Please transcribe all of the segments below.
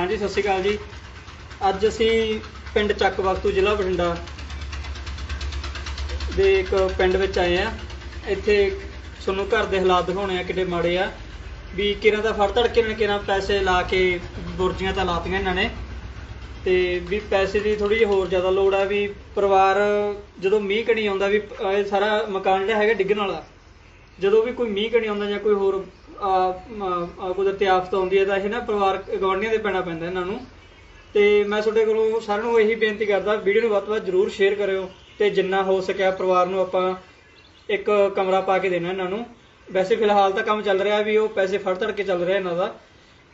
ਹਾਂਜੀ, ਸਤਿ ਸ਼੍ਰੀ ਅਕਾਲ ਜੀ। ਅੱਜ ਅਸੀਂ ਪਿੰਡ ਚੱਕ ਵਕਤੂ ਜ਼ਿਲ੍ਹਾ ਬਠਿੰਡਾ ਦੇ ਇੱਕ ਪਿੰਡ ਵਿੱਚ ਆਏ ਆ ਇੱਥੇ ਤੁਹਾਨੂੰ ਘਰ ਦੇ ਹਾਲਾਤ ਦਿਖਾਉਣੇ ਆ, ਕਿੱਡੇ ਮਾੜੇ ਆ। ਵੀ ਕਿਰਾਂ ਦਾ ਫੜ ਧੜਕੇ ਨੇ ਕਿਰਾਂ ਪੈਸੇ ਲਾ ਕੇ ਬੁਰਜੀਆਂ ਤਾਂ ਲਾਤੀਆਂ ਇਹਨਾਂ ਨੇ। ਤੇ ਵੀ ਪੈਸੇ ਦੀ ਥੋੜੀ ਜਿਹੀ ਹੋਰ ਜ਼ਿਆਦਾ ਲੋੜ ਆ, ਵੀ ਪਰਿਵਾਰ ਜਦੋਂ ਮੀਂਹ ਕਣੀ ਆਉਂਦਾ, ਵੀ ਇਹ ਸਾਰਾ ਮਕਾਨ ਜਿਹੜਾ ਹੈਗਾ ਡਿੱਗਣ ਵਾਲਾ। ਜਦੋਂ ਵੀ ਕੋਈ ਮੀਂਹ ਕਣੀ ਆਉਂਦਾ ਜਾਂ ਕੋਈ ਹੋਰ ਕੁਦਰਤੀ ਆਫਤ ਆਉਂਦੀ ਹੈ ਤਾਂ ਇਹ ਨਾ ਪਰਿਵਾਰ ਗਵਾਂਢੀਆਂ ਦੇ ਪੈਣਾ ਪੈਂਦਾ ਇਹਨਾਂ ਨੂੰ। ਤੇ ਮੈਂ ਤੁਹਾਡੇ ਕੋਲੋਂ ਸਾਰਿਆਂ ਨੂੰ ਇਹੀ ਬੇਨਤੀ ਕਰਦਾ, ਵੀਡੀਓ ਨੂੰ ਵੱਧ ਤੋਂ ਵੱਧ ਜਰੂਰ ਸ਼ੇਅਰ ਕਰਿਓ ਤੇ ਜਿੰਨਾ ਹੋ ਸਕਿਆ ਪਰਿਵਾਰ ਨੂੰ ਆਪਾਂ ਇੱਕ ਕਮਰਾ ਪਾ ਕੇ ਦੇਣਾ ਇਹਨਾਂ ਨੂੰ। ਵੈਸੇ ਫਿਲਹਾਲ ਤਾਂ ਕੰਮ ਚੱਲ ਰਿਹਾ ਵੀ ਉਹ ਪੈਸੇ ਫੜ ਤੜ ਕੇ ਚੱਲ ਰਿਹਾ ਇਹਨਾਂ ਦਾ।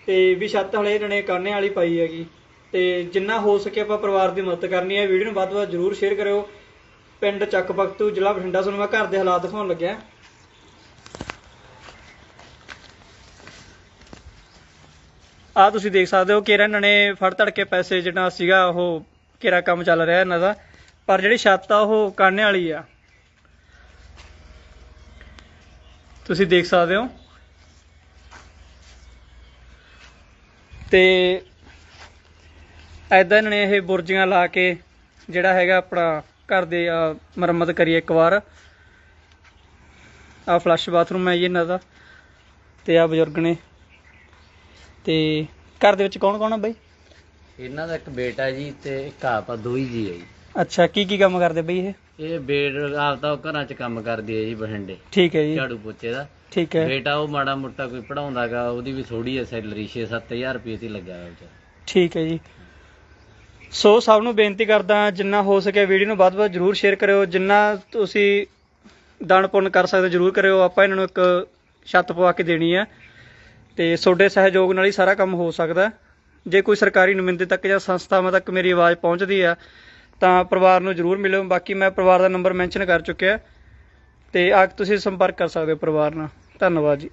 ਤੇ ਵੀ ਛੱਤ ਹਲੇ ਇਹਨਾਂ ਨੇ ਕਰਨੇ ਵਾਲੀ ਪਾਈ ਹੈਗੀ। ਤੇ ਜਿੰਨਾ ਹੋ ਸਕੇ ਆਪਾਂ ਪਰਿਵਾਰ ਦੀ ਮਦਦ ਕਰਨੀ ਹੈ, ਵੀਡੀਓ ਨੂੰ ਵੱਧ ਤੋਂ ਵੱਧ ਜਰੂਰ ਸ਼ੇਅਰ ਕਰਿਓ। ਪਿੰਡ ਚੱਕ ਬਖਤੂ ਜ਼ਿਲ੍ਹਾ ਬਠਿੰਡਾ, ਤੁਹਾਨੂੰ ਮੈਂ ਘਰ ਦੇ ਹਾਲਾਤ ਦਿਖਾਉਣ ਲੱਗਿਆ। ਆ ਤੁਸੀਂ ਦੇਖ ਸਕਦੇ ਹੋ ਕਿ ਇਹਨਾਂ ਨੇ ਫੜ ਧੜ ਕੇ ਪੈਸੇ ਜਿਹੜਾ ਸੀਗਾ ਉਹ ਕਿਹੜਾ ਕੰਮ ਚੱਲ ਰਿਹਾ ਇਹਨਾਂ ਦਾ। ਪਰ ਜਿਹੜੀ ਛੱਤ ਆ ਉਹ ਕਾਨੇ ਵਾਲੀ ਆ। ਤੁਸੀਂ ਦੇਖ ਸਕਦੇ ਹੋ। ਤੇ ਐਦਾਂ ਇਹਨਾਂ ਨੇ ਇਹ ਬੁਰਜੀਆਂ ਲਾ ਕੇ ਜਿਹੜਾ ਹੈਗਾ ਆਪਣਾ ਘਰ ਦੇ ਆ, ਮੁਰੰਮਤ ਕਰੀਏ ਇੱਕ ਵਾਰ। ਆ ਫਲੱਸ਼ ਬਾਥਰੂਮ ਹੈ ਜੀ ਇਹਨਾਂ ਦਾ। ਤੇ ਆ ਬਜ਼ੁਰਗ ਨੇ ਤੇ ਘਰ ਦੇ ਵਿੱਚ ਕੌਣ ਕੌਣ ਆ ਬਾਈ? ਇਹਨਾਂ ਦਾ ਇੱਕ ਬੇਟਾ ਜੀ ਤੇ ਇੱਕ ਆਪ ਆ ਦੋ ਹੀ ਜੀ ਹੈ ਜੀ। ਅੱਛਾ ਕੀ ਕੀ ਕੰਮ ਕਰਦੇ ਬਈ ਇਹ? ਇਹ ਬੇਟ ਆਪ ਤਾਂ ਉਹ ਘਰਾਂ 'ਚ ਕੰਮ ਕਰਦੀ ਹੈ ਜੀ ਬਠਿੰਡੇ। ਠੀਕ ਹੈ ਜੀ। ਝਾੜੂ ਪੋਚੇ ਦਾ। ਠੀਕ ਹੈ। ਬੇਟਾ ਉਹ ਮਾੜਾ ਮੋਟਾ ਕੋਈ ਪੜਾਉਂਦਾਗਾ ਉਹਦੀ ਵੀ ਥੋੜੀ ਹੈ ਸੈਲਰੀ 6-7000 ਰੁਪਏ ਤੇ ਲੱਗਾ ਹੈ ਉਹ 'ਚ ਠੀਕ ਹੈ ਜੀ। ਸੋ ਸਭ ਨੂੰ ਬੇਨਤੀ ਕਰਦਾ ਜਿੰਨਾ ਹੋ ਸਕੇ ਵੀਡੀਓ ਨੂੰ ਵੱਧ ਤੋਂ ਵੱਧ ਜਰੂਰ ਸ਼ੇਅਰ ਕਰਿਓ ਜਿੰਨਾ ਤੁਸੀਂ ਦਾਨ ਪੁੰਨ ਕਰ ਸਕਦੇ ਜਰੂਰ ਕਰਿਓ। ਆਪਾਂ ਇਹਨਾਂ ਨੂੰ ਇੱਕ ਛੱਤ ਪਵਾ ਕੇ ਦੇਣੀ ਹੈ ਤੇ ਤੁਹਾਡੇ ਸਹਿਯੋਗ ਨਾਲ ਹੀ ਸਾਰਾ ਕੰਮ ਹੋ ਸਕਦਾ ਜੇ ਕੋਈ ਸਰਕਾਰੀ ਨੁਮਾਇੰਦੇ ਤੱਕ ਜਾਂ ਸੰਸਥਾਵਾਂ ਤੱਕ ਮੇਰੀ ਆਵਾਜ਼ ਪਹੁੰਚਦੀ ਆ ਤਾਂ ਪਰਿਵਾਰ ਨੂੰ ਜਰੂਰ ਮਿਲਿਓ। ਬਾਕੀ ਮੈਂ ਪਰਿਵਾਰ ਦਾ ਨੰਬਰ ਮੈਂਸ਼ਨ ਕਰ ਚੁੱਕਿਆ ਤੇ ਆ ਕੇ ਤੁਸੀਂ ਸੰਪਰਕ ਕਰ ਸਕਦੇ ਹੋ ਪਰਿਵਾਰ ਨਾਲ। ਧੰਨਵਾਦ ਜੀ।